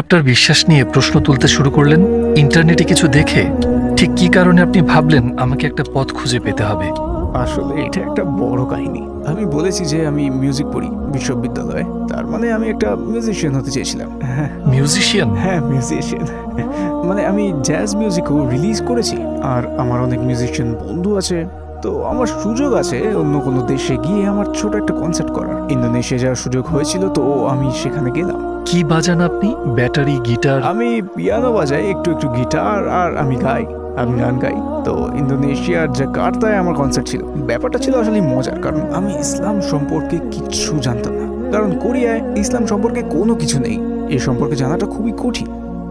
আপনার বিশ্বাস নিয়ে প্রশ্ন তুলতে শুরু করলেন ইন্টারনেটে কিছু দেখে ঠিক কি কারণে আপনি ভাবলেন আমাকে একটা পথ খুঁজে পেতে হবে? আসলে এটা একটা বড় কাহিনী। আমি বলেছি যে আমি মিউজিক পড়ি বিশ্ববিদ্যালয়ে। তার মানে আমি একটা মিউজিশিয়ান হতে চেয়েছিলাম। মিউজিশিয়ান হ্যাঁ মিউজিশিয়ান মানে আমি জ্যাজ মিউজিকও রিলিজ করেছি। আর আমার অনেক মিউজিশিয়ান বন্ধু আছে। তো আমার সুযোগ আছে অন্য কোনো দেশে গিয়ে আমার ছোট একটা কনসার্ট করার। ইন্দোনেশিয়া যাওয়ার সুযোগ হয়েছিল তো আমি সেখানে গেলাম। কি বাজান আপনি? Battery guitar? আমি পিয়ানো বাজাই একটু একটু গিটার আর আমি গাই আমি গান গাই। তো ইন্দোনেশিয়ার জাকার্তায় আমার কনসার্ট ছিল ব্যাপারটা ছিল আসলে মজার কারণ আমি ইসলাম সম্পর্কে কিচ্ছু জানতাম না। কারণ কোরিয়ায় ইসলাম সম্পর্কে কোনো কিছু নেই। এ সম্পর্কে জানাটা খুবই কঠিন।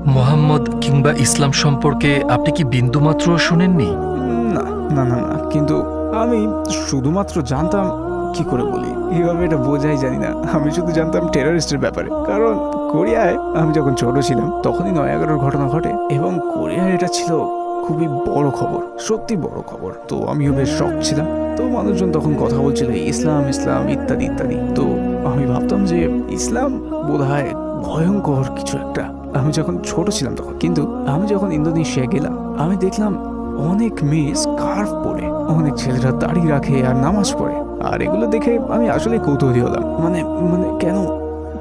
মোহাম্মদ কিংবা ইসলাম সম্পর্কে আপনি কি বিন্দুমাত্র শোনেননি? না না না, কিন্তু আমি শুধুমাত্র জানতাম কি করে বলি। এইভাবে এটা বোঝাই জানি না। আমি শুধু জানতাম টেররিস্টের ব্যাপারে। কারণ কোরিয়ায় আমি যখন ছোট ছিলাম, তখনই নয় এগারোর ঘটনা ঘটে এবং কোরিয়ায় এটা ছিল খুবই বড় খবর, সত্যি বড় খবর। তো আমিও বেশ শখ ছিলাম। তো মানুষজন তখন কথা বলছিল, ইসলাম ইসলাম, ইত্যাদি ইত্যাদি। তো আমি ভাবতাম যে ইসলাম বোধহয় ভয়ঙ্কর কিছু একটা। আমি যখন ছোট ছিলাম তখন, কিন্তু আমি যখন ইন্দোনেশিয়ায় গেলাম, আমি দেখলাম অনেক মেয়ে স্কার্ফ পরে, অনেক ছেলেরা দাড়ি রাখে আর নামাজ পড়ে। আর এগুলো দেখে আমি আসলে কৌতূহলী হলাম। মানে মানে কেন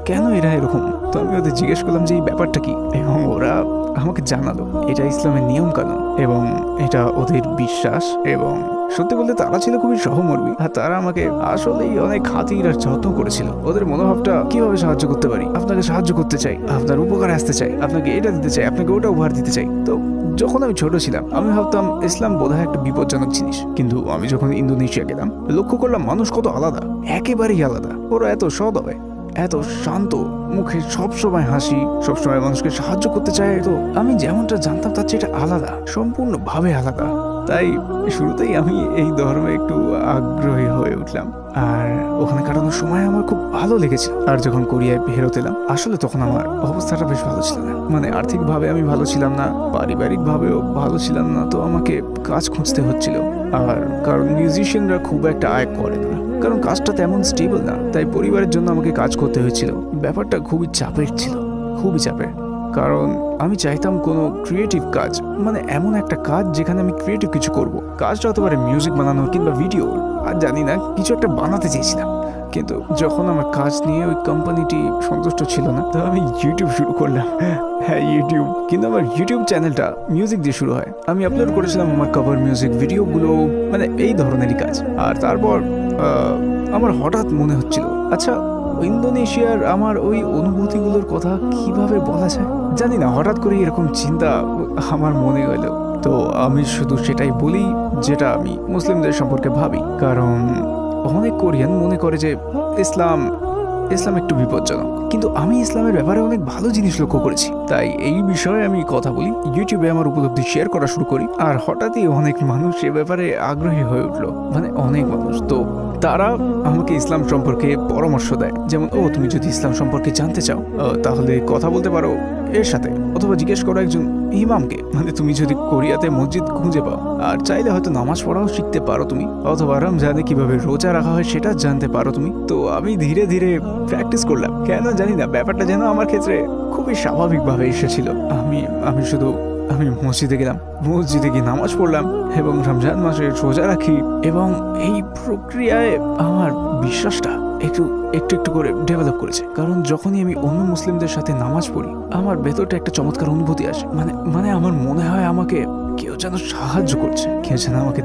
কেন এরা এরকম? তো আমি ওদের জিজ্ঞেস করলাম যে এই ব্যাপারটা কি? এবং ওরা আমাকে জানালো, এটা ইসলামের নিয়ম কানুন এবং এটা ওদের বিশ্বাস এবং সত্যি বলতে তারা ছিল খুবই সহমর্মী আর তারা আমাকে আসলেই অনেক খাতির আর যত্ন করেছিল। ওদের মনোভাবটা কীভাবে সাহায্য করতে পারি? আপনাকে সাহায্য করতে চাই, আপনার উপকারে আসতে চাই, আপনাকে এটা দিতে চাই, আপনাকে ওটা উপহার দিতে চাই। তো যখন আমি ছোট ছিলাম, আমি ভাবতাম ইসলাম বোধহয় একটা বিপজ্জনক জিনিস। কিন্তু আমি যখন ইন্দোনেশিয়া গেলাম, লক্ষ্য করলাম মানুষ কত আলাদা, একেবারেই আলাদা। ওরা এত সদয়, এত শান্ত, মুখে সবসময় হাসি, সবসময় মানুষকে সাহায্য করতে চায়। তো আমি যেমনটা জানতাম, তার চেয়ে এটা আলাদা, সম্পূর্ণভাবে আলাদা। তাই শুরুতেই আমি এই ধর্মে একটু আগ্রহী হয়ে উঠলাম। আর ওখানে কাটানোর সময় আমার খুব ভালো লেগেছে। আর যখন কোরিয়ায় ফেরত এলাম, আসলে তখন আমার অবস্থাটা বেশ ভালো ছিল না। মানে আর্থিকভাবে আমি ভালো ছিলাম না, পারিবারিকভাবেও ভালো ছিলাম না, তো আমাকে কাজ খুঁজতে হচ্ছিল। আর কারণ মিউজিশিয়ানরা খুব একটা আয় করে না। কারণ কাজটা তেমন স্টেবল না, তাই পরিবারের জন্য আমাকে কাজ করতে হয়েছিল। ব্যাপারটা খুবই চাপের ছিল, খুবই চাপের। কারণ আমি চাইতাম কোনো ক্রিয়েটিভ কাজ মানে এমন একটা কাজ যেখানে আমি ক্রিয়েটিভ কিছু করব। কাজটা হতে পারে মিউজিক বানানো কিংবা ভিডিও আর জানি না, কিছু একটা বানাতে চেয়েছিলাম। কিন্তু যখন আমার কাজ নিয়ে ওই কোম্পানিটি সন্তুষ্ট ছিল না, তো আমি ইউটিউব শুরু করলাম। হ্যাঁ ইউটিউব কিন্তু আমার ইউটিউব চ্যানেলটা মিউজিক দিয়ে শুরু হয়। আমি আপলোড করেছিলাম আমার কভার মিউজিক ভিডিওগুলো মানে এই ধরনেরই কাজ। আর তারপর আমার হঠাৎ মনে হচ্ছিল আচ্ছা ইন্দোনেশিয়ার আমার ওই অনুভূতিগুলোর কথা কীভাবে বলা যায়? জানি না, হঠাৎ করে এরকম চিন্তা আমার মনে হইল তো আমি শুধু সেটাই বলি যেটা আমি মুসলিমদের সম্পর্কে ভাবি। কারণ অনেক কোরিয়ান মনে করে যে ইসলাম ইসলাম একটু বিপজ্জনক। কিন্তু আমি ইসলামের ব্যাপারে অনেক ভালো জিনিস লক্ষ্য করেছি। তাই এই বিষয়ে আমি কথা বলি। ইউটিউবে আমার উপলব্ধি শেয়ার করা শুরু করি। আর হঠাৎই অনেক মানুষ এ ব্যাপারে আগ্রহী হয়ে উঠল। মানে অনেক মানুষ। তো তারা আমাকে ইসলাম সম্পর্কে পরামর্শ দেয়। যেমন, ও, তুমি যদি ইসলাম সম্পর্কে জানতে চাও তাহলে কথা বলতে পারো। এর সাথে, অথবা জিজ্ঞেস করো একজন ইমামকে মানে তুমি যদি কোরিয়াতে মসজিদ খুঁজে পাও, আর চাইলে হয়তো নামাজ পড়াও শিখতে পারো তুমি, অথবা রমজানে কীভাবে রোজা রাখা হয় সেটা জানতে পারো তুমি। তো আমি ধীরে ধীরে প্র্যাকটিস করলাম। কেন জানি না, ব্যাপারটা যেন আমার ক্ষেত্রে খুবই স্বাভাবিকভাবে এসেছিল। আমি আমি শুধু, আমি মসজিদে গেলাম, মসজিদে গিয়ে নামাজ পড়লাম, এবং রমজান মাসে রোজা রাখি, এবং এই প্রক্রিয়ায় আমার বিশ্বাসটা একটু একটু একটু করে ডেভেলপ করেছে। কারণ যখনই আমি অন্য মুসলিমদের সাথে নামাজ পড়ি, আমার ভেতরটা একটা চমৎকার অনুভূতি আসে। মানে মানে আমার মনে হয় আমাকে কেউ যেন সাহায্য করছে। কেউ যেন আমাকে